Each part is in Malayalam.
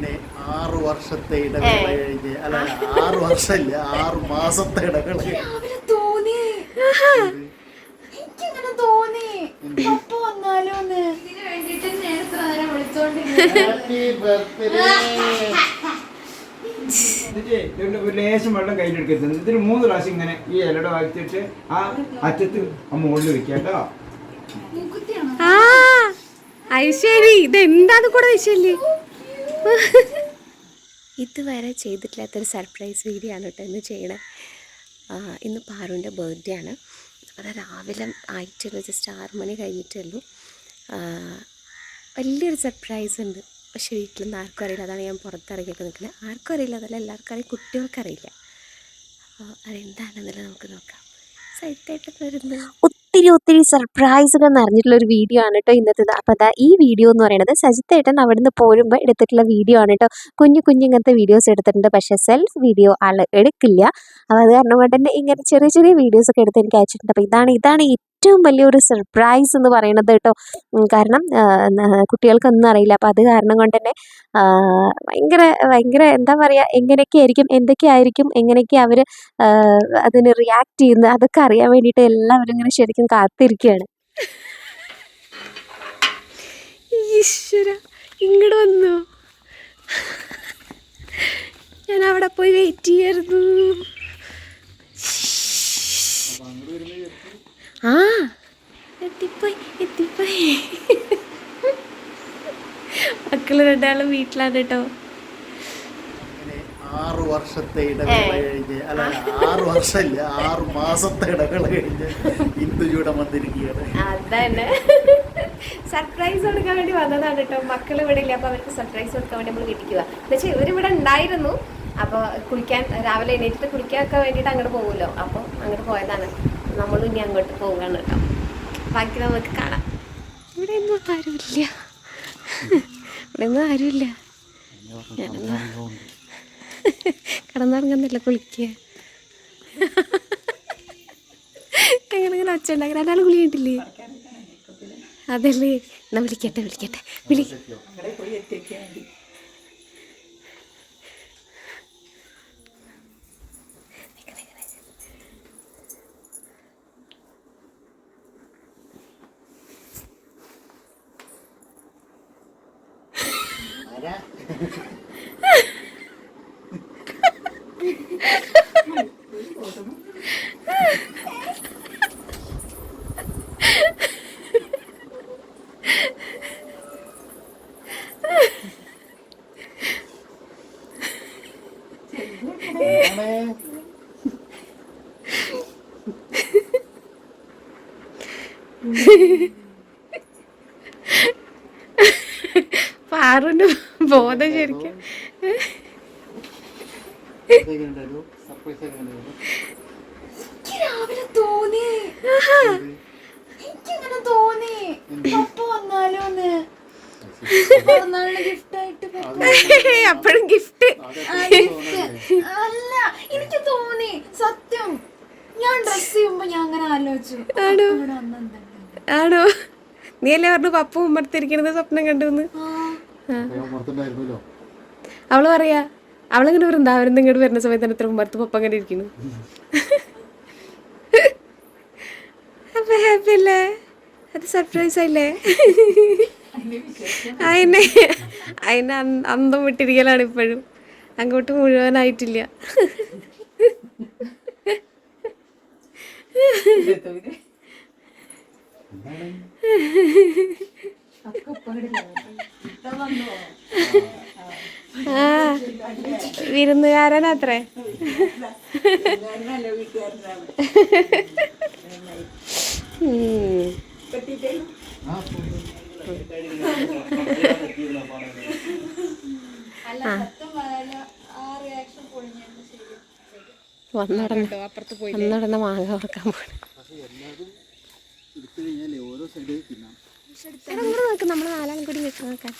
അങ്ങനെ ആറ് വർഷത്തെ ഇടവേള കഴിഞ്ഞ് അല്ല ആറ് വർഷമില്ല ആറ് മാസത്തെ ഇടവേള തോന്നി. എനിക്കിങ്ങനെ തോന്നി. പപ്പ വന്നാലോന്ന് ഇതിനു വേണ്ടിട്ട് നേരത്തെ നേരം വിളിച്ചോണ്ടിരുന്നു? Happy birthday. എന്നിട്ട് ഇതിന്റെ ഒരു ലേശം വെള്ളം കയ്യിലെടുക്കരുത്. ഇതിന് മൂന്ന് പ്രാവശ്യം ഇങ്ങനെ ഈ ഇലയുടെ വായിച്ചിട്ട് ആ അറ്റത്ത് ആ മുകളിൽ വെക്കാട്ടോ കേട്ടോ. അത് ശരി ഇതെന്താന്ന് കൂടെ വെച്ചല്ലേ? ഇതുവരെ ചെയ്തിട്ടില്ലാത്തൊരു സർപ്രൈസ് വീഡിയോ ആണ് കേട്ടോ ഇന്ന് ചെയ്യണേ. ഇന്ന് പാറുവിന്റെ ബർത്ത്ഡേ ആണ്. അത് രാവിലെ ആയിട്ടുള്ളൂ ജസ്റ്റ് ആറ് മണി കഴിഞ്ഞിട്ടേ ഉള്ളൂ. വലിയൊരു സർപ്രൈസ് ഉണ്ട്. പക്ഷേ വീട്ടിൽ നിന്ന് ആർക്കും അറിയില്ല. അതാണ് ഞാൻ പുറത്തിറങ്ങിയൊക്കെ നിൽക്കുന്നത്. ആർക്കും അറിയില്ല അതല്ല എല്ലാവർക്കും അറിയാം. കുട്ടികൾക്കറിയില്ല. അപ്പോൾ അതെന്താണെന്നുള്ളത് നമുക്ക് നോക്കാം. സൈറ്റായിട്ട് വരുന്നത് ഒത്തിരി ഒത്തിരി സർപ്രൈസുകൾ നിറഞ്ഞിട്ടുള്ള ഒരു വീഡിയോ ആണ് കേട്ടോ ഇന്നത്തേത് അപ്പോൾ അതാ ഈ വീഡിയോ എന്ന് പറയുന്നത് സജിത്തേട്ടൻ അവിടുന്ന് പോരുമ്പോൾ എടുത്തിട്ടുള്ള വീഡിയോ ആണ് കേട്ടോ കുഞ്ഞു കുഞ്ഞു ഇങ്ങനത്തെ വീഡിയോസ് എടുത്തിട്ടുണ്ട്. പക്ഷേ സെൽഫ് വീഡിയോ ആൾ എടുക്കില്ല. അപ്പോൾ അത് കാരണം കൊണ്ട് തന്നെ ഇങ്ങനെ ചെറിയ ചെറിയ വീഡിയോസൊക്കെ എടുത്ത് എനിക്ക് അയച്ചിട്ടുണ്ട്. അപ്പോൾ ഇതാണ് ഇതാണ് ഏറ്റവും വലിയൊരു സർപ്രൈസ് എന്ന് പറയുന്നത് കേട്ടോ. കാരണം കുട്ടികൾക്കൊന്നും അറിയില്ല. അപ്പോൾ അത് കാരണം കൊണ്ട് തന്നെ ഭയങ്കര ഭയങ്കര എന്താ പറയുക എങ്ങനെയൊക്കെ ആയിരിക്കും എന്തൊക്കെ ആയിരിക്കും എങ്ങനെയൊക്കെ അവർ അതിന് റിയാക്ട് ചെയ്യുന്നത് അതൊക്കെ അറിയാൻ വേണ്ടിയിട്ട് എല്ലാവരും ഇങ്ങനെ ശരിക്കും കാത്തിരിക്കുകയാണ്. ഈശ്വര ഇങ്ങോട്ട് വന്നു. ഞാൻ അവിടെ പോയി വെയിറ്റ് ചെയ്യായിരുന്നു. ആ. എത്തിപ്പോയി എത്തിപ്പോയി. മക്കൾ രണ്ടാളും വീട്ടിലാണ് കേട്ടോ. ആറു വർഷത്തെ ഇടവേള കഴിഞ്ഞ് അല്ല ആറ് വർഷമില്ല ആറ് മാസത്തെ ഇടവേള കഴിഞ്ഞ് ഇന്ദുജിയുടെ വന്നിരിക്കുകയാണ്. അതന്നെ. സർപ്രൈസ് കൊടുക്കാൻ വേണ്ടി വന്നതാണ് കേട്ടോ. മക്കൾ ഇവിടെ ഇല്ല അപ്പോൾ അവർക്ക് സർപ്രൈസ് കൊടുക്കാൻ വേണ്ടി നമ്മൾ കിട്ടിക്കുക എന്നുവെച്ചാൽ ഇവരിവിടെ ഉണ്ടായിരുന്നു. അപ്പോൾ കുളിക്കാൻ രാവിലെ എണീറ്റിട്ട് കുളിക്കാൻ വേണ്ടിയിട്ട് അങ്ങോട്ട് പോകുമല്ലോ അപ്പോൾ അങ്ങോട്ട് പോയതാണ്. നമ്മളും ഇനി അങ്ങോട്ട് പോവുകയാണ് കേട്ടോ. ബാക്കി നമുക്ക് കാണാം. ഇവിടെ ഒന്നും ആരുമില്ല. ഇവിടെ ഒന്നും ആരുമില്ല. കിടന്നുറങ്ങുന്നില്ല കുളിക്കുക എങ്ങനെ അങ്ങനെ ഒച്ച ഉണ്ടാക്കി രണ്ടാൾ കുളി കണ്ടില്ലേ അതല്ലേ. എന്നാ വിളിക്കട്ടെ വിളിക്കട്ടെ. വിളി ആരാ? എന്താണ്? പാറുണ്ട് ബോധം ശരിക്കും ഇതൊക്കെ ഉണ്ടായിരുന്നു. സർപ്രൈസ് ഒക്കെ ഉണ്ടായിരുന്നു. എനിക്ക് രാവിലെ തോന്നി. എനിക്കിങ്ങനെ തോന്നി. പപ്പ പിറന്നാളിന് ഗിഫ്റ്റ് ആയിട്ട് പപ്പ ഗിഫ്റ്റ് അല്ല എനിക്ക് തോന്നി. സത്യം. ഞാൻ ഡ്രസ് ചെയ്യുമ്പോ ഞാൻ അങ്ങനെ ആലോചിച്ചു. ആണോ? നീ അല്ലേ പറഞ്ഞു പപ്പ ഉമ്മർത്തിരിക്കണത് സ്വപ്നം കണ്ടു അവൾ പറയാ അവളിങ്ങനെ വൃന്ദാവനം ഇങ്ങോട്ട് വരുന്ന സമയത്ത് തന്നെ ഇത്ര മുമ്പത്ത് പപ്പ അങ്ങനെ ഇരിക്കുന്നു? അപ്പൊ ഹാപ്പി അല്ലേ? അത് സർപ്രൈസ് ആയില്ലേ? അതിനെ അതിനെ അന്ത- വിട്ടിരിക്കലാണ് ഇപ്പോഴും. അങ്ങോട്ട് മുഴുവനായിട്ടില്ല. ആ വിരുന്നുകാരനത്രേ. ഉം. ആ. അല്ല സത്യം പറയാലോ ആ റിയാക്ഷൻ പൊളിഞ്ഞു ശരി വന്നുടനെ വന്നുടനെ മാങ്ങ വറക്കാൻ പോണ. ഓരോ സൈഡ് നോക്ക് നമ്മൾ നാലാളും കൂടി വെച്ച് നോക്കാൻ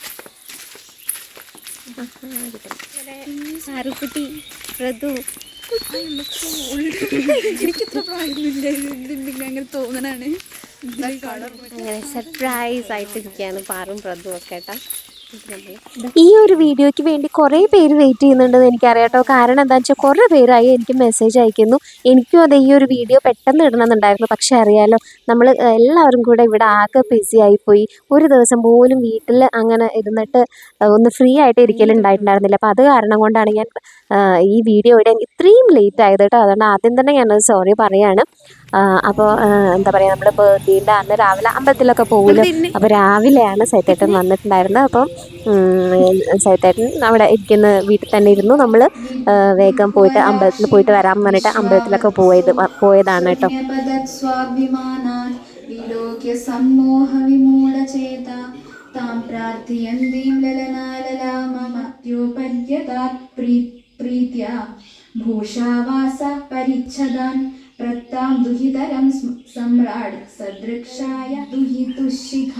സാറുക്കുട്ടി പ്രതു അങ്ങനെ തോന്നണാണ് സർപ്രൈസ് ആയിട്ട് ഇരിക്കുകയാണ് പാറും പ്രതും ഒക്കെ കേട്ടാ. ഈ ഒരു വീഡിയോയ്ക്ക് വേണ്ടി കുറേ പേര് വെയിറ്റ് ചെയ്യുന്നുണ്ടെന്ന് എനിക്കറിയാം കേട്ടോ കാരണം എന്താണെന്ന് വെച്ചാൽ കുറേ പേരായി എനിക്ക് മെസ്സേജ് അയക്കുന്നു. എനിക്കും അത് ഈ ഒരു വീഡിയോ പെട്ടെന്ന് ഇടണമെന്നുണ്ടായിരുന്നു. പക്ഷേ അറിയാലോ നമ്മൾ എല്ലാവരും കൂടെ ഇവിടെ ആകെ ബിസി ആയിപ്പോയി. ഒരു ദിവസം പോലും വീട്ടിൽ അങ്ങനെ ഇരുന്നിട്ട് ഒന്ന് ഫ്രീ ആയിട്ട് ഇരിക്കലുണ്ടായിട്ടുണ്ടായിരുന്നില്ല അപ്പോൾ അത് കാരണം കൊണ്ടാണ് ഞാൻ ഈ വീഡിയോ ഇടാൻ ഇത്രയും ലേറ്റ് ആയത് കേട്ടോ. അതുകൊണ്ട് ആദ്യം തന്നെ ഞാനത് സോറി പറയാണ്. അപ്പോൾ എന്താ പറയുക നമ്മൾ ബർത്ത്ഡേന്റെ അന്ന് രാവിലെ അമ്പലത്തിലൊക്കെ പോകുമല്ലോ അപ്പോൾ രാവിലെയാണ് സൈത്തേട്ടൻ വന്നിട്ടുണ്ടായിരുന്നത്. അപ്പം സൈത്തേട്ടൻ അവിടെ ഇരിക്കുന്ന വീട്ടിൽ തന്നെ ഇരുന്നു. നമ്മൾ വേഗം പോയിട്ട് അമ്പലത്തിൽ പോയിട്ട് വരാൻ പറഞ്ഞിട്ട് അമ്പലത്തിലൊക്കെ പോയത് പോയതാണ് കേട്ടോ. വിലോക്യ സമ്മോഹ വിമൂഢചേത താം പ്രാർത്ഥയന്തീം ലലനാലലാമമത്യോപര്യതാത് പ്രീത്യ. ഭൂഷാവാസ പരിച്ഛദാൻ പ്രത്താം ദുഹിതരം സമ്രാട് സദൃക്ഷായ ദുഹിതുശിഖ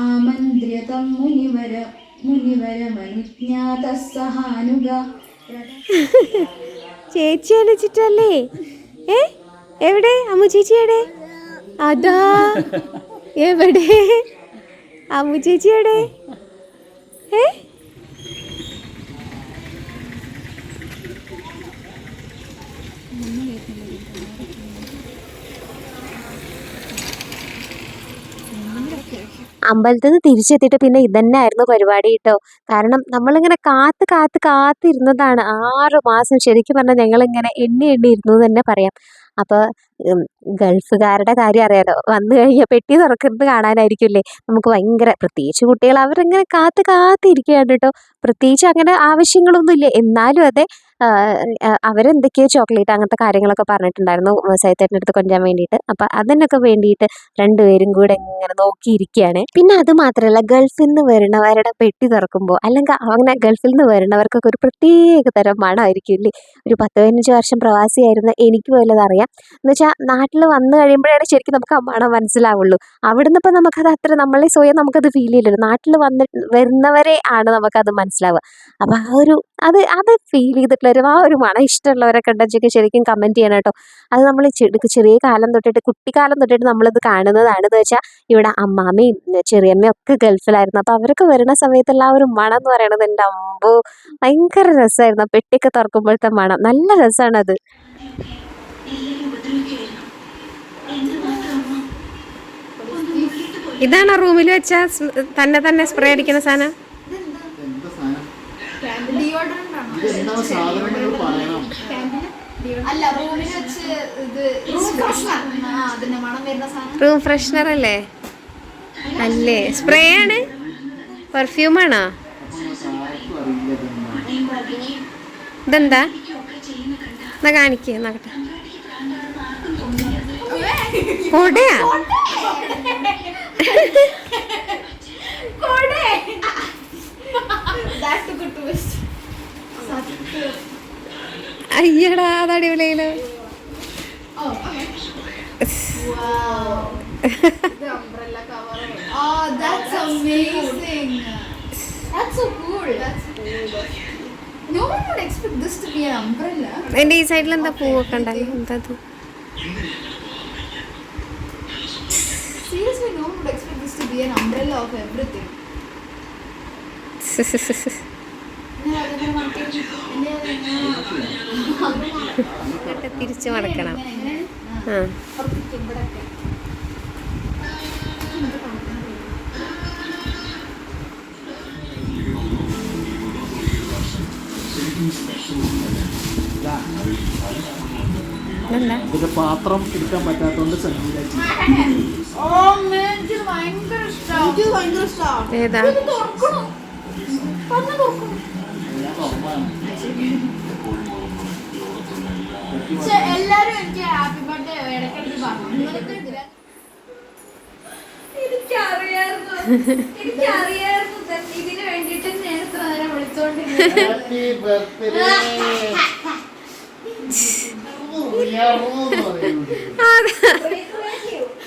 ആമന്ത്രിതം മുനിവര മുനിവരമനുജ്ഞാത സഹാനുഗ. ചേച്ചി അലച്ചിട്ടല്ലേ ഏ? എവിടെ? അമ്മു ചേച്ചി എവിടെ? അതാ. എവിടെ? അമ്മു ചേച്ചി എവിടെ? ഏ? അമ്പലത്തിൽ നിന്ന് തിരിച്ചെത്തിയിട്ട് പിന്നെ ഇതന്നെ ആയിരുന്നു പരിപാടി കേട്ടോ കാരണം നമ്മളിങ്ങനെ കാത്ത് കാത്ത് കാത്തിരുന്നതാണ് ആറ് മാസം. ശരിക്കും പറഞ്ഞാൽ ഞങ്ങളിങ്ങനെ എണ്ണി എണ്ണി ഇരുന്നു തന്നെ പറയാം. അപ്പോൾ ഗൾഫുകാരുടെ കാര്യം അറിയാലോ. വന്നു കഴിഞ്ഞാൽ പെട്ടി തുറക്കുന്നത് കാണാനായിരിക്കില്ലേ നമുക്ക് ഭയങ്കര പ്രത്യേകിച്ച് കുട്ടികൾ അവരിങ്ങനെ കാത്ത് കാത്തിരിക്കുകയാണ് കേട്ടോ പ്രത്യേകിച്ച് അങ്ങനെ ആവശ്യങ്ങളൊന്നുമില്ല. എന്നാലും അതെ അവരെന്തൊക്കെയോ ചോക്ലേറ്റ് അങ്ങനത്തെ കാര്യങ്ങളൊക്കെ പറഞ്ഞിട്ടുണ്ടായിരുന്നു സൈത്തേട്ടന്റെ അടുത്ത് കൊഞ്ചാൻ വേണ്ടിയിട്ട്. അപ്പം അതിനൊക്കെ വേണ്ടിയിട്ട് രണ്ടുപേരും കൂടെ ഇങ്ങനെ നോക്കിയിരിക്കുകയാണ്. പിന്നെ അത് മാത്രമല്ല ഗൾഫിൽ നിന്ന് വരുന്നവരുടെ പെട്ടി തുറക്കുമ്പോൾ അല്ലെങ്കിൽ അങ്ങനെ ഗൾഫിൽ നിന്ന് വരുന്നവർക്കൊക്കെ ഒരു പ്രത്യേക തരം മണമായിരിക്കും ഇല്ലേ? ഒരു പത്ത് പതിനഞ്ച് വർഷം പ്രവാസിയായിരുന്ന എനിക്ക് പോലും അറിയാം. എന്ന് വെച്ചാൽ നാട്ടിൽ വന്നു കഴിയുമ്പോഴാണ് ശരിക്കും നമുക്ക് ആ മണം മനസ്സിലാവുള്ളൂ. അവിടുന്ന് ഇപ്പം നമുക്കത് അത്ര നമ്മളെ സ്വയം നമുക്കത് ഫീൽ ചെയ്യില്ലല്ലോ. നാട്ടിൽ വന്ന് വരുന്നവരെ ആണ് നമുക്കത് മനസ്സിലാവുക. അപ്പം ആ ഒരു അത് അത് ഫീൽ ചെയ്തിട്ടുള്ളവരും ആ ഒരു മണം ഇഷ്ടമുള്ളവരൊക്കെ ഉണ്ടെങ്കിൽ ശരിക്കും കമന്റ് ചെയ്യണം കേട്ടോ. അത് നമ്മൾ ചെറിയ കാലം തൊട്ടിട്ട് കുട്ടിക്കാലം തൊട്ടിട്ട് നമ്മളിത് കാണുന്നതാണെന്ന് വെച്ചാൽ ഇവിടെ അമ്മാമ്മയും ചെറിയമ്മയും ഒക്കെ ഗൾഫിലായിരുന്നു. അപ്പോൾ അവരൊക്കെ വരുന്ന സമയത്തുള്ള ആ ഒരു മണം എന്ന് പറയുന്നത് എന്റെ അമ്പോ ഭയങ്കര രസമായിരുന്നു. പെട്ടിയൊക്കെ തുറക്കുമ്പോഴത്തെ മണം. നല്ല രസമാണത്. ഇതാണ് റൂമിൽ വെച്ച തന്നെ തന്നെ സ്പ്രേ അടിക്കുന്ന സാധനം എന്താ സാധനം ഡിയോഡറന്റ് ആണോ ഇതെന്താ സാധനം നിങ്ങൾ പറയണം? അല്ല റൂമിൽ വെച്ച് ഇത് ആ അതിന്റെ മണം വരുന്ന സാധനം. റൂം ഫ്രഷ്നർ അല്ലേ? അല്ലേ? സ്പ്രേ ആണ്? പെർഫ്യൂം ആണോ? ഇതെന്താ. എന്നാ കാണിക്കേ നോക്കട്ടെ കൊടയാ? അയ്യടാ അത് അടിപൊളിയിൽ Oh, be an umbrella. എന്റെ ഈ സൈഡിൽ എന്താ പൂവൊക്കെ ഉണ്ടല്ലോ എന്താ അത് Seriously, no one would expect this to be an umbrella of everything. ഇനി തിരിച്ചു മടക്കണം? ആ. ഇതിന്റെ പാത്രം എടുക്കാൻ പറ്റാത്തോണ്ട് സംഗീതം. ഏതാ എല്ലാരും എനിക്ക് ഹാപ്പി ബർത്ത്ഡേ ഇടയ്ക്കിടയ്ക്ക് പറഞ്ഞു. എനിക്കറിയായിരുന്നു. എനിക്കറിയായിരുന്നു. ഇതിന് ഞാൻ ഇത്ര നേരം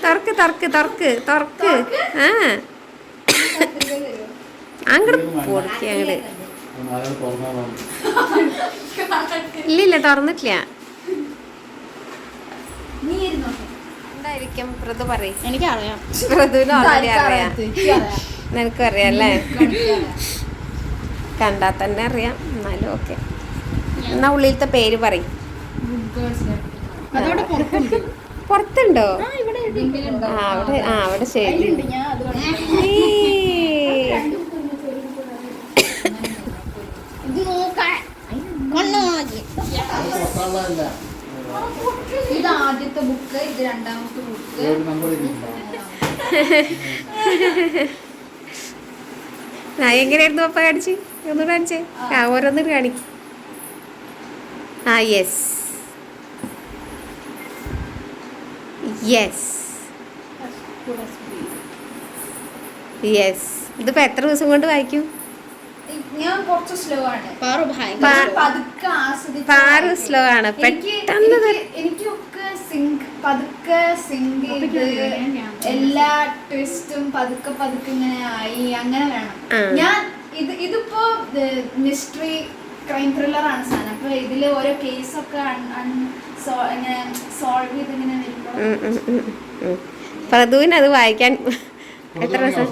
തുറക്ക് തുറക്ക് തുറക്ക് തുറക്ക് ആ. അങ്ങോട്ട് പൊടിക്ക് അങ്ങോട്ട് ഇല്ലില്ല തുറന്നിട്ടില്ല. എന്തായിരിക്കും? പ്രതു പറയും. എനിക്കറിയാം. പ്രതുവിന് ഓൾറെഡി അറിയാം. നിനക്കും അറിയാം അല്ലേ? കണ്ടാൽ തന്നെ അറിയാം. എന്നാലും ഓക്കെ. എന്നാ ഉള്ളിലത്തെ പേര് പറയും. അതോടെ പുറത്തുണ്ട്. പുറത്തുണ്ടോ? ആ, ഇവിടെ എവിടെയെങ്കിലും ആ അവിടെ ആ അവിടെ ശരി ഉണ്ട്. ഞാൻ അത് ഇത് നോക്കാൻ ഇത് ആദ്യത്തെ ബുക്ക് ഇത് രണ്ടാമത്തെ ബുക്ക്. ആ എങ്ങനെയായിരുന്നു പപ്പ കാണിച്ച്? ഒന്ന് കാണിച്ചേ? ആ ഓരോന്നും കാണിക്കും. ആ യെസ് യെസ് യെസ് ഇതിപ്പോ എത്ര ദിവസം കൊണ്ട് വായിക്കും? ഞാൻ കുറച്ച് സ്ലോ ആണ്. പാറു slow. ആണ്. എനിക്ക് പെട്ടെന്ന് എനിക്കൊക്കെ സിങ്ക് പതുക്കെ സിങ്ക് ചെയ്ത് എല്ലാ ട്വിസ്റ്റും പതുക്കെ പതുക്കെ ഇങ്ങനെ ആയി. അങ്ങനെ വേണം. ഞാൻ ഇത് ഇതിപ്പോ മിസ്റ്ററി ക്രൈം ത്രില്ലർ ആണ് സാധനം. അപ്പൊ ഇതിൽ ഓരോ കേസൊക്കെ ഇങ്ങനെ സോൾവ് ചെയ്ത് ഇങ്ങനെ വരുമ്പോ. പ്രതുവിന് അത് വായിക്കാൻ എത്ര ദിവസം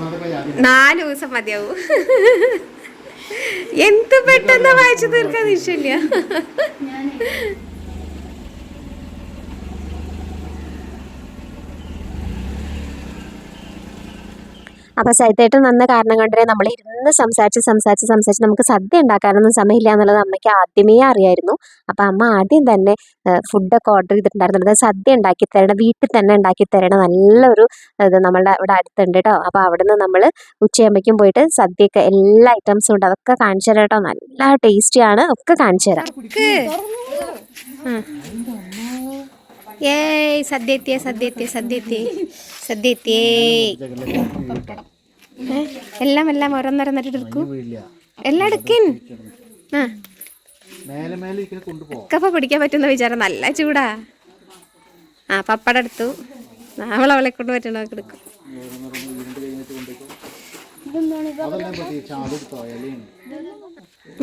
നാല് ദിവസം മതിയാവും. എന്ത് പെട്ടെന്ന് വായിച്ചു തീർക്കാൻ നിശ്ചയില്ല അപ്പോൾ സൈത്തേട്ടൻ വന്ന കാരണം കൊണ്ടേ നമ്മൾ ഇരുന്ന് സംസാരിച്ച് സംസാരിച്ച് സംസാരിച്ച് നമുക്ക് സദ്യ ഉണ്ടാക്കാനൊന്നും സമയമില്ല എന്നുള്ളത് അമ്മയ്ക്ക് ആദ്യമേ അറിയായിരുന്നു. അപ്പോൾ അമ്മ ആദ്യം തന്നെ ഫുഡൊക്കെ ഓർഡർ ചെയ്തിട്ടുണ്ടായിരുന്നു. സദ്യ ഉണ്ടാക്കി തരണം വീട്ടിൽ തന്നെ ഉണ്ടാക്കി തരണം നല്ലൊരു ഇത് നമ്മളുടെ ഇവിടെ അടുത്തുണ്ട് കേട്ടോ അപ്പോൾ അവിടെ നിന്ന് നമ്മൾ ഉച്ചയാകുമ്പോഴേക്കും പോയിട്ട് സദ്യയൊക്കെ എല്ലാ ഐറ്റംസും ഉണ്ട്. അതൊക്കെ കാണിച്ചു തരാം കേട്ടോ നല്ല ടേസ്റ്റിയാണ് ഒക്കെ കാണിച്ചു തരാം. ഏയ് സദ്യ എത്തിയേ സദ്യ എത്തിയേ എല്ലാം എല്ലാം ഓരോന്നോരോന്നിട്ട് എടുക്കൂ. എല്ലാം എടുക്കൻ. ആ. കപ്പ പിടിക്കാൻ പറ്റുന്ന വിചാരം നല്ല ചൂടാ. ആ പപ്പടം എടുത്തു. അവളെ കൊണ്ട് പറ്റണമൊക്കെ എടുക്കും.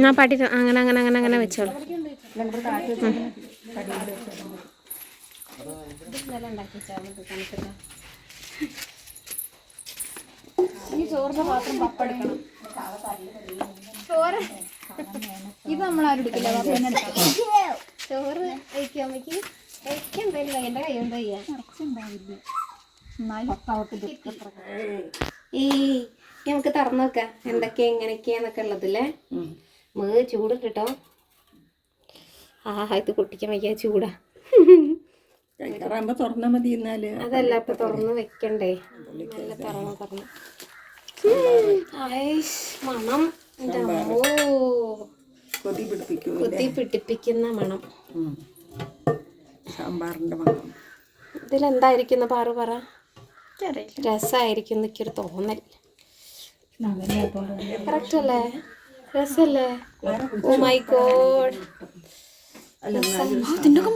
ആ പാട്ടി അങ്ങനെ അങ്ങനെ അങ്ങനെ അങ്ങനെ വെച്ചോളൂ. ഇത് നമ്മൾ ആരും എടുക്കില്ല ചോറ് കഴിക്കുമ്പോഴേക്ക് കഴിക്കണ്ടല്ലോ എന്റെ കൈ കൊണ്ട് ഈ നമുക്ക് തുറന്നു നോക്കാം എന്തൊക്കെയാ എങ്ങനെയൊക്കെയാന്നൊക്കെ ഉള്ളതല്ലേ മേ ചൂടിട്ടോ ആ ഇത് കുട്ടിക്കാൻ വയ്യ ചൂടാ. കഴിക്കാറാകുമ്പോ തുറന്നാ മതി എന്നാൽ. അതല്ല ഇപ്പൊ തുറന്ന് വെക്കണ്ടേ? നല്ല തുറന്ന്. തുറന്ന് മണം. കൊതി പിടിപ്പിക്കൂ കുത്തി പിടിപ്പിക്കുന്ന മണം. സാമ്പാറിന്റെ മണം. ഇതിലെന്തായിരിക്കുന്ന? പാറു പറ. രസമായിരിക്കും എനിക്കൊരു തോന്നൽ. കറക്റ്റ് അല്ലേ രസല്ലേ? ഓ മൈ ഗോഡ്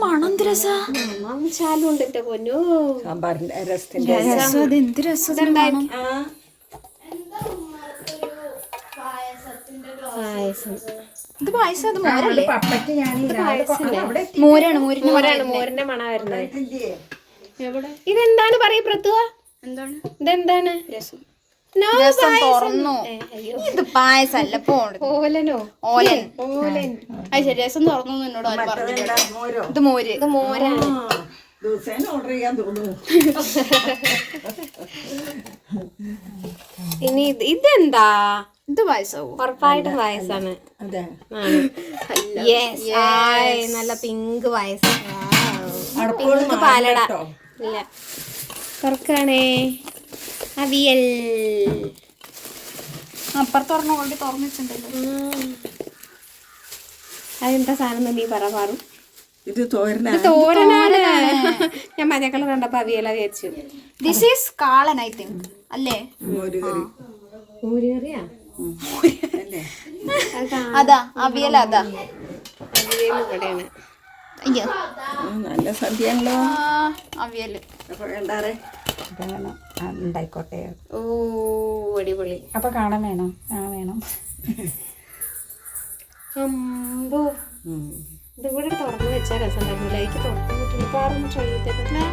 മണം എന്റെ പൊന്നു. സാമ്പാറിന്റെ രസത്തിന്റെ എന്ത് രസം പായസം. ഇത് പായസം അത് മോരല്ലേ? മോരാണ് മോരിന്റെ മോരാണ് മോരിന്റെ മണ വരുന്നത്. ഇതെന്താണ് പറയ പ്രത്തുവ എന്താണ്? ഇതെന്താണ്? രസം. രസം. തുറന്നു. ഇത് പായസല്ല പോണ്ട് ഓലനോ? ഓലൻ. ഓലൻ. അത് ശരി രസം തുറന്നു എന്നോട് ആരും ഇത് മോര്. ഇത് മോരാണ്. ദിവസേന ഓർഡർ ചെയ്യാൻ തോന്നുന്നു. ഇനി ഇത് ഇതെന്താ? ഇത് പായസവും. ഉറപ്പായിട്ടും പായസാണ്. നല്ല പിങ്ക് പായസം. പിങ്ക് പാലട. ഇല്ല. തുറക്കാണേ അവിയൽ. അപ്പുറത്ത് തുറന്ന ഓൾറെഡി തുറന്നു വെച്ചിട്ടുണ്ടല്ലോ ഉം. അതെന്താ സാധനം നീ പറ പാറും. ഇത് തോരനാണ്. തോരനാണ്. ഞാൻ മഞ്ഞ കളർ കണ്ടപ്പോ അവിയല വിചാരിച്ചു. This is kalan I think അല്ലേ? മോര് കറി ഊരിയറിയാ ഉം. അല്ലേ? അതാ അവിയൽ അതാ. അവിയൽ ഇവിടെയാണ്. അയ്യോ. നല്ല സദ്യയാണല്ലോ. അപ്പൊ വേണ്ടാറേ. വേണം. ഉണ്ടായിക്കോട്ടെ. ഓ അടിപൊളി. അപ്പൊ കാണാൻ വേണം. ആ വേണം. അമ്പോ. ഇത് കൂടെ തുറന്നു വെച്ചാൽ രസം ഉണ്ടായിരുന്നില്ല എനിക്ക് തുറക്കാൻ പറ്റില്ല. പാറൊന്ന് ട്രൈ ചെയ്തേക്കട്ടെ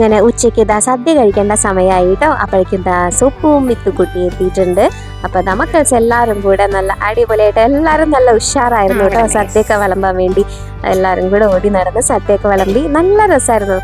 അങ്ങനെ ഉച്ചയ്ക്ക് ഇതാ സദ്യ കഴിക്കേണ്ട സമയമായിട്ടോ അപ്പോഴേക്കും ഇതാ സുപ്പും മിത്തുക്കുട്ടി എത്തിയിട്ടുണ്ട്. അപ്പൊ നമുക്ക് എല്ലാവരും കൂടെ നല്ല അടിപൊളിയായിട്ട് എല്ലാവരും നല്ല ഉഷാറായിരുന്നു കേട്ടോ. സദ്യയൊക്കെ വിളമ്പാൻ വേണ്ടി എല്ലാവരും കൂടെ ഓടി നടന്ന് സദ്യയൊക്കെ വിളമ്പി നല്ല രസമായിരുന്നു.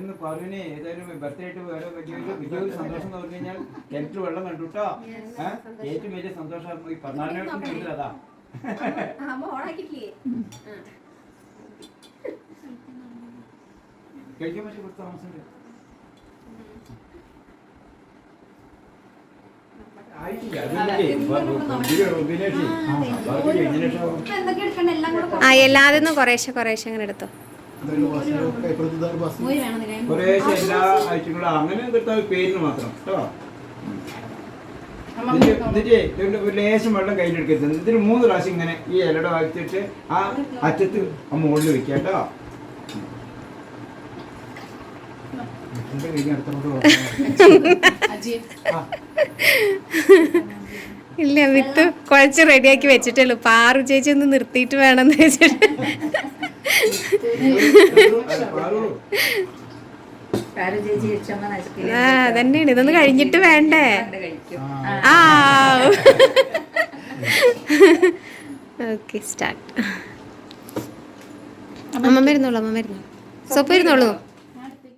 ഏതായാലും പാലുവിനെ ഏതായാലും ബർത്ത്ഡേ ആയിട്ട് വേറെ വലിയൊരു വലിയൊരു സന്തോഷം എന്ന് പറഞ്ഞു കഴിഞ്ഞാൽ കിണറ്റിൽ വെള്ളം കണ്ടു കേട്ടോ ഏറ്റവും വലിയ സന്തോഷം ഈ പതിനാലിനോട്ടും കൂടുതൽ അതാ കഴിക്കാൻ പറ്റി കുറച്ച് താമസമുണ്ട് ആ എല്ലാതെ കുറേശ്ശെ കുറേശ്ശെ അങ്ങനെ എടുത്തോ. കുറേശ്ശെ എല്ലാ ഐറ്റങ്ങളും അങ്ങനെ പേരിന് മാത്രം കേട്ടോ? എന്നിട്ട് എന്നിട്ട് ഇതിന്റെ ഒരു ലേശം വെള്ളം കയ്യിലെടുക്കരുത്. ഇതിന് മൂന്ന് പ്രാവശ്യം ഇങ്ങനെ ഈ ഇലയുടെ വായിച്ചിട്ട് ആ അറ്റത്ത് ആ മുകളിൽ വെക്കുക കേട്ടോ? എന്റെ കഴിഞ്ഞ ഇല്ല വിത്ത് കുഴച്ച് റെഡിയാക്കി വെച്ചിട്ടുള്ളൂ. പാറു ചേച്ചി ഒന്ന് നിർത്തിയിട്ട് വേണമെന്ന് വെച്ചിട്ട്. ആ അതന്നെയാണ്. ഇതൊന്ന് കഴിഞ്ഞിട്ട് വേണ്ടേ? ആ. ഓക്കെ സ്റ്റാർട്ട് അമ്മ വരുന്നുള്ളൂ അമ്മ വരുന്നു സൊപ്പ് വരുന്നുള്ളൂ.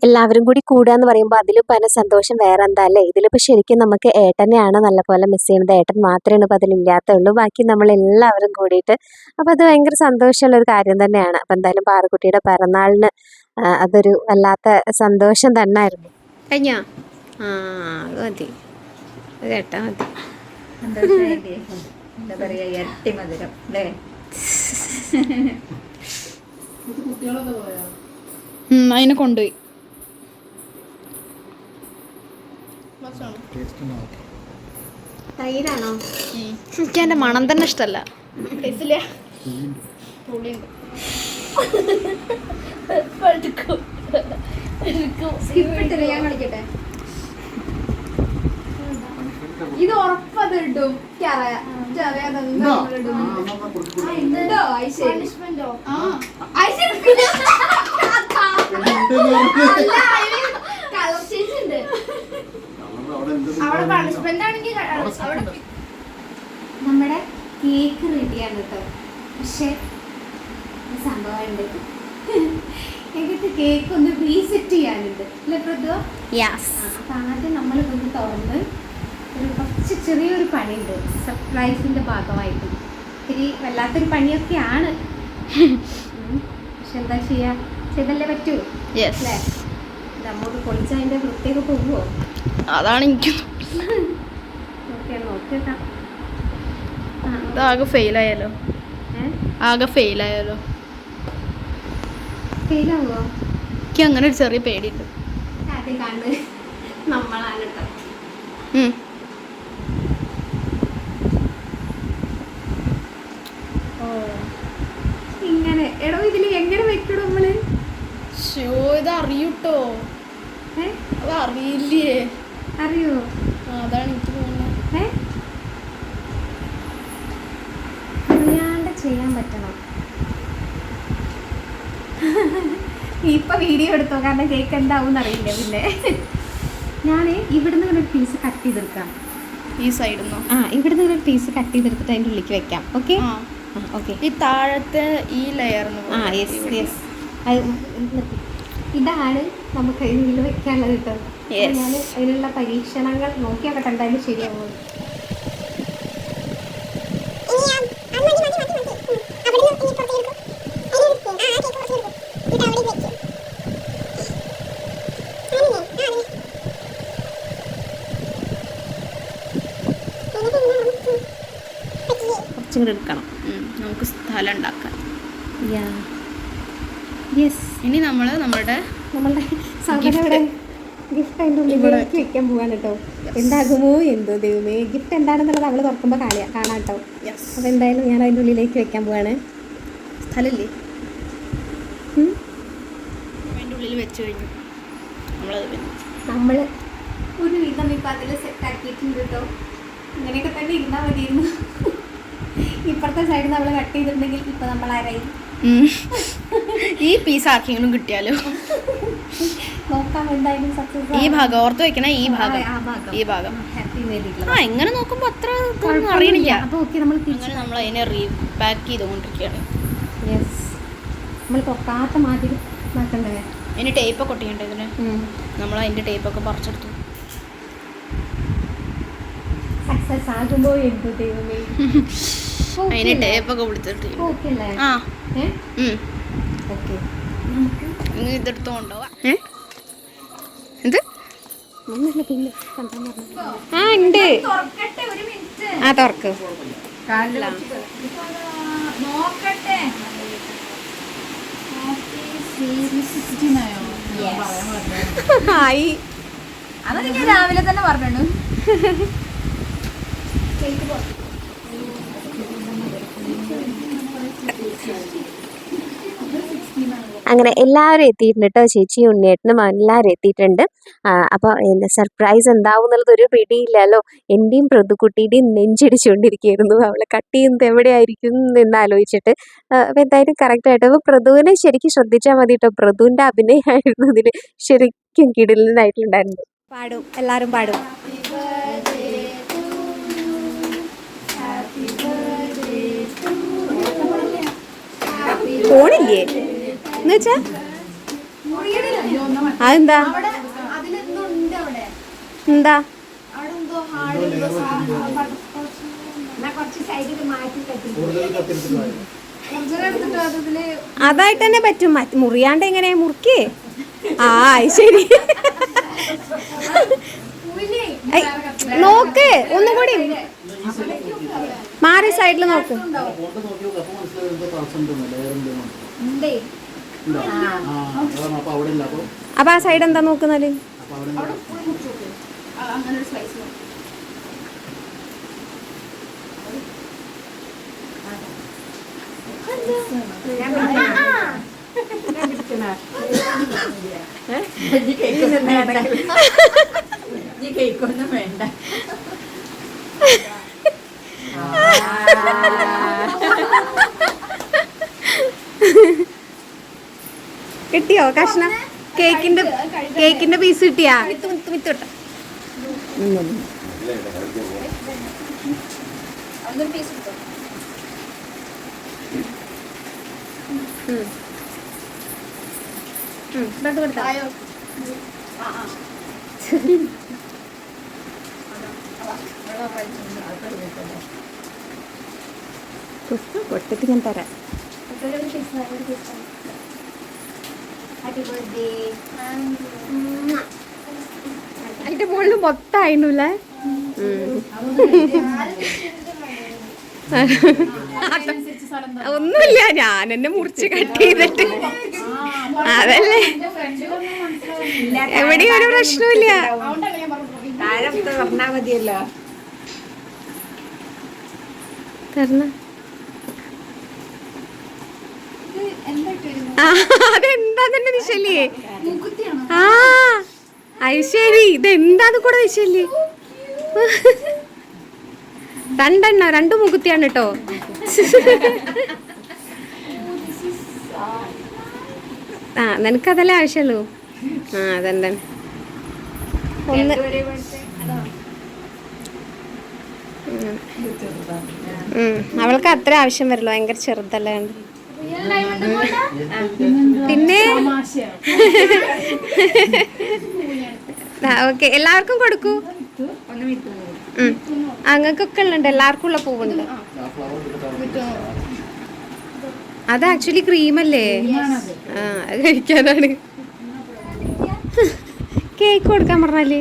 എല്ലാവരും കൂടി കൂടുക എന്ന് പറയുമ്പോൾ അതിലും പല സന്തോഷം വേറെ എന്താ അല്ലേ? ഇതിലിപ്പോൾ ശരിക്കും നമുക്ക് ഏട്ടനെയാണ് നല്ലപോലെ മിസ് ചെയ്യുന്നത്. ഏട്ടൻ മാത്രമേ ഇപ്പോൾ അതിലില്ലാത്തുള്ളൂ ബാക്കി നമ്മൾ എല്ലാവരും കൂടിയിട്ട് അപ്പോൾ അത് ഭയങ്കര സന്തോഷമുള്ള ഒരു കാര്യം തന്നെയാണ്. അപ്പോൾ എന്തായാലും പാറക്കുട്ടിയുടെ പിറന്നാളിന് അതൊരു വല്ലാത്ത സന്തോഷം തന്നെയായിരുന്നു കഴിഞ്ഞോ? ആ അത് മതി. അത് കേട്ടാ മതി. സന്തോഷമായില്ലേ എന്താ പറയാ ഇരട്ടി മധുരം അല്ലേ? അതിനെ കൊണ്ടുപോയി. തൈരാണോ? എനിക്ക് അതിന്റെ മണം തന്നെ ഇഷ്ടല്ല. ഞാൻ കളിക്കട്ടെ. ഇത് ഉറപ്പത് ഇടും. എനിക്കറിയാം എനിക്കറിയാം അതൊന്നും നമ്മൾ ഇടും. ആ, ഉണ്ടോ? ഐശ്വര്യ. ആ. ഐശ്വര്യ. അല്ല, അതിന് colour change ഉണ്ട്. അവിടെ പണിഷ്മെന്റ് ആണെങ്കിൽ നമ്മുടെ കേക്ക് റെഡിയാണ് കേട്ടോ പക്ഷെ ഒരു സംഭവമുണ്ട്. എനിക്ക് കേക്ക് ഒന്ന് റീസെറ്റ് ചെയ്യാനുണ്ട്. അല്ലേ പ്രദോ യെസ് അപ്പം ആദ്യം നമ്മൾ ഇതൊന്ന് തുറന്ന് ഒരു കുറച്ച് ചെറിയൊരു പണിയുണ്ട്. സർപ്രൈസിന്റെ ഭാഗമായിട്ട്. ഇത്തിരി വല്ലാത്തൊരു പണിയൊക്കെയാണ്. ആണ് പക്ഷെ എന്താ ചെയ്യാ? ചെയ്തല്ലേ പറ്റൂ? യെസ് അല്ലേ? നമ്മോട് പൊളിച്ചതിന്റെ വൃത്തിയൊക്കെ പോകുമോ അതാണ് എനിക്ക് ഓക്കെ നോക്കിയേക്കാം. ആ ഇതാകെ ഫെയിലായാലോ ആകെ ഫെയിലായാലോ എനിക്ക് അങ്ങനെ ഒരു ചെറിയ പേടിയുണ്ട്. ഇങ്ങനെ. എടോ ഇതിൽ എങ്ങനെ വെക്കണോ നമ്മൾ? ഇത് അറിയൂട്ടോ അത് അറിയില്ലേ അറിയോ? അതാണ് എനിക്ക് തോന്നുന്നത്. ഏ? അറിയാണ്ട് ചെയ്യാൻ പറ്റണം. ഇപ്പൊ വീഡിയോ എടുത്തോ? കാരണം കേക്ക് എന്താവും അറിയില്ല പിന്നെ. ഞാൻ ഇവിടുന്ന് ഒരു പീസ് കട്ട് ചെയ്തെടുക്കാം. ഈ സൈഡിൽ നിന്നോ ആ ഇവിടുന്ന് ഒരു പീസ് കട്ട് ചെയ്തെടുത്തിട്ട് അതിന്റെ ഉള്ളിലേക്ക് വെക്കാം. ഓക്കെ? ഓക്കെ. ഈ താഴത്തെ ഈ ലെയർ ആ യെസ് യെസ് ഇതാണ് നമുക്ക് ഇതിൽ വെക്കാനുള്ളത് കേട്ടോ. ഞാൻ അതിനുള്ള പരീക്ഷണങ്ങൾ നോക്കിയൊക്കെ കണ്ടാലും ശരിയാവും കുറച്ചും കൂടി എടുക്കണം. നമുക്ക് സ്ഥലം ഉണ്ടാക്കാൻ. യെസ് ഇനി നമ്മൾ നമ്മുടെ നമ്മളുടെ സാധനം ഗിഫ്റ്റ് അതിന്റെ ഉള്ളിലേക്ക് വെക്കാൻ പോവാണ് കേട്ടോ എന്താകുമോ എന്തോ ദൈവമേ. ഗിഫ്റ്റ് എന്താണെന്നുള്ളത് അവൾ തുറക്കുമ്പോൾ കാണാ കാണാം കേട്ടോ അപ്പോൾ എന്തായാലും ഞാൻ അതിന്റെ ഉള്ളിലേക്ക് വെക്കാൻ പോവാണ്. സ്ഥലമില്ലേ ഉം. അതിന്റെ ഉള്ളിൽ വെച്ച് കഴിഞ്ഞു. നമ്മൾ ഒരു വിധം ഇപ്പം അതിൽ സെറ്റ് ആക്കിയിട്ടുണ്ട് കേട്ടോ ഇങ്ങനെയൊക്കെ തന്നെ ഇരുന്നാൽ മതിയിരുന്നു ഇപ്പുറത്തെ സൈഡിൽ നമ്മൾ കട്ട് ചെയ്തിട്ടുണ്ടെങ്കിൽ ഇപ്പം നമ്മൾ ആരായി? ഈ പീസ് ആർക്കെങ്കിലും കിട്ടിയാലോ? ഈ ഭാഗം ഓർത്ത് വെക്കണ ഈ ഭാഗം. ഈ ഭാഗം. ആ എങ്ങനെ നോക്കുമ്പോ അത്ര അറിയണില്ല. നമ്മൾ അങ്ങനെ നമ്മൾ അതിനെ റീപാക്ക് ചെയ്തുകൊണ്ടിരിക്കുകയാണ്. യെസ് നമ്മൾ തുറക്കാത്ത മാതിരി നോക്കണ്ടേ? അതിന് ടേപ്പൊക്കെ ഒട്ടിക്കണ്ടേ ഇതിന്? നമ്മൾ അതിന്റെ ടേപ്പൊക്കെ പറിച്ചെടുത്തു. സക്സസ് ആകുമ്പോൾ എന്തോ ദൈവമേ? അതിന് ടേപ്പൊക്കെ പിടിച്ചിട്ട് ഓക്കെ അല്ലേ? ആ. ഏ? ഉം. ഓക്കെ ഇനി ഇതെടുത്ത് കൊണ്ടുപോവാ ഏ? എന്ത്? ആ ഉണ്ട്. ആ തുറക്ക്. ആയി. അതൊക്കെ രാവിലെ തന്നെ പറഞ്ഞു അങ്ങനെ എല്ലാവരും എത്തിയിട്ടുണ്ട് കേട്ടോ ചേച്ചിയും ഉണ്ണിയേട്ടനും എല്ലാവരും എത്തിയിട്ടുണ്ട്. അപ്പോൾ എന്താ സർപ്രൈസ് എന്താവും എന്നുള്ളത് ഒരു പിടിയില്ലല്ലോ. എന്റെയും പ്രതുക്കുട്ടിയുടെയും നെഞ്ചിടിച്ചുകൊണ്ടിരിക്കുകയായിരുന്നു. അവളെ കട്ട് ചെയ്യുന്നത് എവിടെയായിരിക്കും എന്ന് ആലോചിച്ചിട്ട്. അപ്പോൾ എന്തായാലും കറക്റ്റായിട്ട് അപ്പോൾ പ്രതുവിനെ ശരിക്കും ശ്രദ്ധിച്ചാൽ മതി കേട്ടോ പ്രതുവിന്റെ അഭിനയമായിരുന്നു ഇതിൽ ശരിക്കും കിടിലനായിട്ടുണ്ടായിരുന്നു. പാടും. എല്ലാവരും പാടും. പോണില്ലേ എന്ന് വെച്ചാ? അതെന്താ? അതിലെന്തോ ഉണ്ട് അവിടെ എന്താ? അതായിട്ട് തന്നെ പറ്റും. മുറിയാണ്ട് എങ്ങനെ? മുറുക്കേ? ആ ശരി. നോക്ക് ഒന്നും കൂടി. മാറി സൈഡിൽ നോക്ക്. അപ്പൊ? ആ, സൈഡ് എന്താ കേക്കൊന്നും വേണ്ട കിട്ടിയോ കഷ്ണം കേക്കിന്റെ കേക്കിന്റെ പീസ് കിട്ടിയാ പൊട്ടിട്ട് ഞാൻ തരാം അതിന്റെ മുകളിൽ മൊത്തം ഒന്നുമില്ല ഞാൻ എന്നെ മുറിച്ച് കട്ട് ചെയ്തിട്ട്. അതല്ലേ? എവിടെയും ഒരു പ്രശ്നമില്ല തരണം. അതെന്താ തന്നെ നിശല്ലേ ആ ഐശ്വരി ശരി. ഇതെന്താന്ന് കൂടെ നിശല്ലേ രണ്ടെണ്ണ? രണ്ടു മുക്കുത്തിയാണ് കേട്ടോ ആ നിനക്കതല്ലേ ആവശ്യമുള്ളൂ? ആ അതെന്താ ഒന്ന്. അവൾക്ക് അത്ര ആവശ്യം വരുള്ളൂ ഭയങ്കര ചെറുതല്ലേ. പിന്നെ? ഓക്കെ എല്ലാവർക്കും കൊടുക്കൂ. അങ്ങക്കൊക്കെ ഉള്ളുണ്ട്. എല്ലാവർക്കും ഉള്ള പൂവുണ്ട്. അത് ആക്ച്വലി ക്രീമല്ലേ ആ അത് കഴിക്കാനാണ്. കേക്ക് കൊടുക്കാൻ പറഞ്ഞാൽ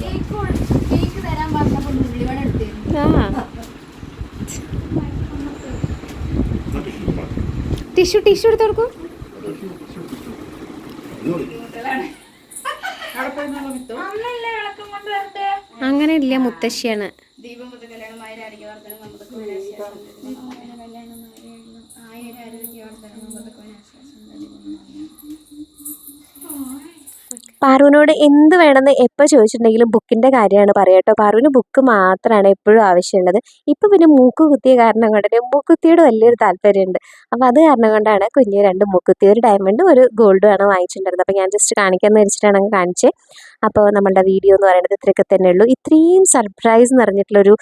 കേക്ക് കേക്ക് തരാൻ പറഞ്ഞപ്പോൾ ഉള്ളിവട എടുത്തിരുന്നു ആ ടിഷ്യൂ ടിഷ്യൂ എടുത്ത് കൊടുക്കും. അങ്ങനെ ഇല്ല മുത്തശ്ശിയാണ്. ദീപം പാറുവിനോട് എന്ത് വേണമെന്ന് എപ്പോൾ ചോദിച്ചിട്ടുണ്ടെങ്കിലും ബുക്കിന്റെ കാര്യമാണ് പറയാട്ടോ പാർവിന് ബുക്ക് മാത്രമാണ് എപ്പോഴും ആവശ്യമുള്ളത്. ഇപ്പം പിന്നെ മൂക്ക് കുത്തിയ കാരണം കൊണ്ടിട്ട് മൂക്കുത്തിയോട് വലിയൊരു താല്പര്യമുണ്ട്. അപ്പോൾ അത് കാരണം കൊണ്ടാണ് കുഞ്ഞ് രണ്ട് മൂക്കുത്തി ഒരു ഡയമണ്ടും ഒരു ഗോൾഡും ആണ് വാങ്ങിച്ചിട്ടുണ്ടായിരുന്നത്. അപ്പോൾ ഞാൻ ജസ്റ്റ് കാണിക്കാമെന്ന് വെച്ചിട്ടാണ് അങ്ങ് കാണിച്ചത് അപ്പോൾ നമ്മളുടെ വീഡിയോ എന്ന് പറയുന്നത് ഇത്രയൊക്കെ തന്നെ ഉള്ളൂ. ഇത്രയും സർപ്രൈസ് നിറഞ്ഞിട്ടുള്ളൊരു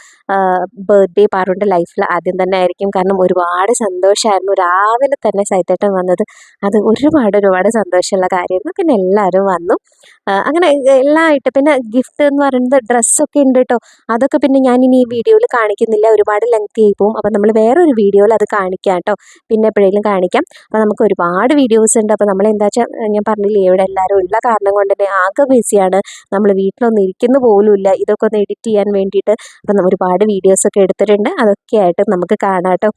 ബർത്ത്ഡേ പാറുവിന്റെ ലൈഫിൽ ആദ്യം തന്നെ ആയിരിക്കും. കാരണം ഒരുപാട് സന്തോഷമായിരുന്നു രാവിലെ തന്നെ സൈത്തേട്ടൻ വന്നത്. അത് ഒരുപാട് ഒരുപാട് സന്തോഷമുള്ള കാര്യമായിരുന്നു. പിന്നെ എല്ലാവരും വന്നു. അങ്ങനെ എല്ലാമായിട്ട് പിന്നെ ഗിഫ്റ്റ് എന്ന് പറയുന്നത് ഡ്രസ്സൊക്കെ ഉണ്ട് കേട്ടോ അതൊക്കെ പിന്നെ ഞാൻ ഇനി ഈ വീഡിയോയിൽ കാണിക്കുന്നില്ല. ഒരുപാട് ലെങ്തി ആയി പോകും അപ്പോൾ നമ്മൾ വേറൊരു വീഡിയോയിൽ അത് കാണിക്കാം കേട്ടോ പിന്നെ എപ്പോഴേലും കാണിക്കാം. അപ്പോൾ നമുക്ക് ഒരുപാട് വീഡിയോസ് ഉണ്ട്. അപ്പോൾ നമ്മൾ എന്താ വെച്ചാൽ ഞാൻ പറഞ്ഞില്ലേ ഇവിടെ എല്ലാവരും ഉള്ള കാരണം കൊണ്ട് തന്നെ ആകെ ബിസിയാണ് നമ്മൾ വീട്ടിലൊന്നും ഇരിക്കുന്ന പോലുമില്ല. ഇതൊക്കെ ഒന്ന് എഡിറ്റ് ചെയ്യാൻ വേണ്ടിയിട്ട്. അപ്പം ഒരുപാട് വീഡിയോസൊക്കെ എടുത്തിട്ടുണ്ട്. അതൊക്കെ ആയിട്ട് നമുക്ക് കാണാം കേട്ടോ.